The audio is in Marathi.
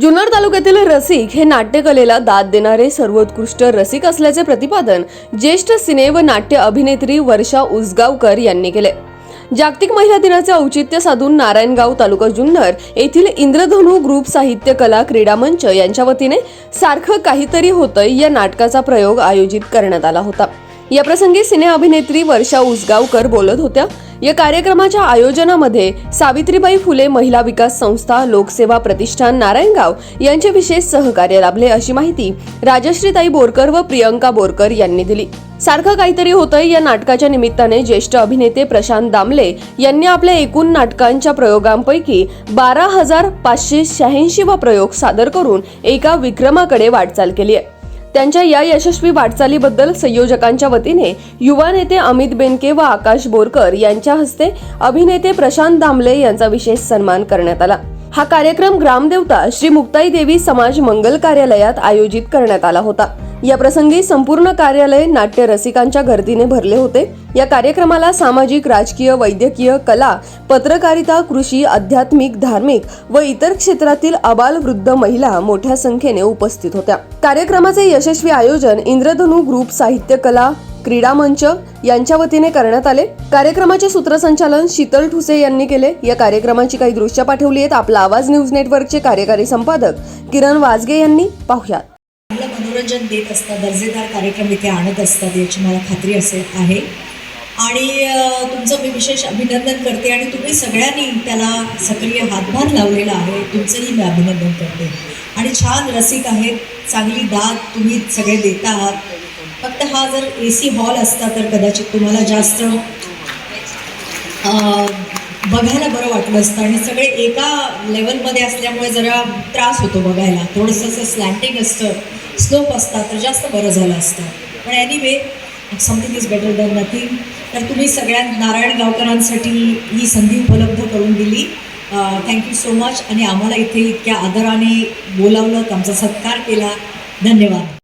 जुन्नर तालुक्यातील रसिक हे नाट्यकलेला दाद देणारे सर्वोत्कृष्ट रसिक असल्याचे प्रतिपादन ज्येष्ठ सिने व नाट्य अभिनेत्री वर्षा उसगावकर यांनी केले. जागतिक महिला दिनाचे औचित्य साधून नारायणगाव तालुका जुन्नर येथील इंद्रधनु ग्रुप साहित्य कला क्रीडा मंच यांच्या वतीने सारखं काहीतरी होतंय या नाटकाचा प्रयोग आयोजित करण्यात आला होता. याप्रसंगी सिने अभिनेत्री वर्षा उसगावकर बोलत होत्या या कार्यक्रमाच्या आयोजनामध्ये सावित्रीबाई फुले महिला विकास संस्था लोकसेवा प्रतिष्ठान नारायणगाव यांचे विशेष सहकार्य लाभले अशी माहिती राजश्रीताई बोरकर व प्रियंका बोरकर यांनी दिली. सारखं काहीतरी होतंय या नाटकाच्या निमित्ताने ज्येष्ठ अभिनेते प्रशांत दामले यांनी आपल्या एकूण नाटकांच्या प्रयोगांपैकी बारा हजार पाचशे शहाऐंशी वा प्रयोग सादर करून एका विक्रमाकडे वाटचाल केली आहे. त्यांच्या या यशस्वी वाटचालीबद्दल संयोजकांच्या वतीने युवा नेते अमित बेनके व आकाश बोरकर यांच्या हस्ते अभिनेते प्रशांत दामले यांचा विशेष सन्मान करण्यात आला. हा कार्यक्रम ग्रामदेवता श्री मुक्ताई देवी समाज मंगल कार्यालयात आयोजित करण्यात आला होता. या प्रसंगी संपूर्ण कार्यालय नाट्य रसिकांच्या गर्दीने भरले होते. या कार्यक्रमाला सामाजिक राजकीय वैद्यकीय कला पत्रकारिता कृषी आध्यात्मिक धार्मिक व इतर क्षेत्रातील अबाल वृद्ध महिला मोठ्या संख्येने उपस्थित होत्या. कार्यक्रमाचे यशस्वी आयोजन इंद्रधनु ग्रुप साहित्य कला क्रीडा मंच यांच्या वतीने करण्यात आले. कार्यक्रमाचे सूत्रसंचालन शीतल ठुसे यांनी केले. या कार्यक्रमाची काही दृश्य पाठवली आहेत. आपला आवाज न्यूज नेटवर्कचे कार्यकारी संपादक किरण वाजगे यांनी. पाहुयात. चांगलं मनोरंजन देत असतात दर्जेदार कार्यक्रम इथे आणत असतात याची मला खात्री असे आहे. आणि तुमचं मी विशेष अभिनंदन करते आणि तुम्ही सगळ्यांनी त्याला सक्रिय हातभार लावलेला आहे. तुमचंही मी अभिनंदन करते. आणि छान रसिक आहेत. चांगली दाद तुम्ही सगळे देता आहात. फक्त हा जर ए सी हॉल असता तर कदाचित तुम्हाला जास्त बघायला बरं वाटलं असतं. आणि सगळे एका लेवलमध्ये असल्यामुळे जरा त्रास होतो बघायला. थोडंसं असं स्लॅन्टिंग असतं. स्लोप असतात तर जास्त बरं झालं असतं. पण anyway something is better than nothing तर तुम्ही सगळ्या नारायण गावकरांसाठी ही संधी उपलब्ध करून दिली. थँक्यू सो मच आणि आम्हाला इथे इतक्या आदराने बोलावलं आमचा सत्कार केला. धन्यवाद.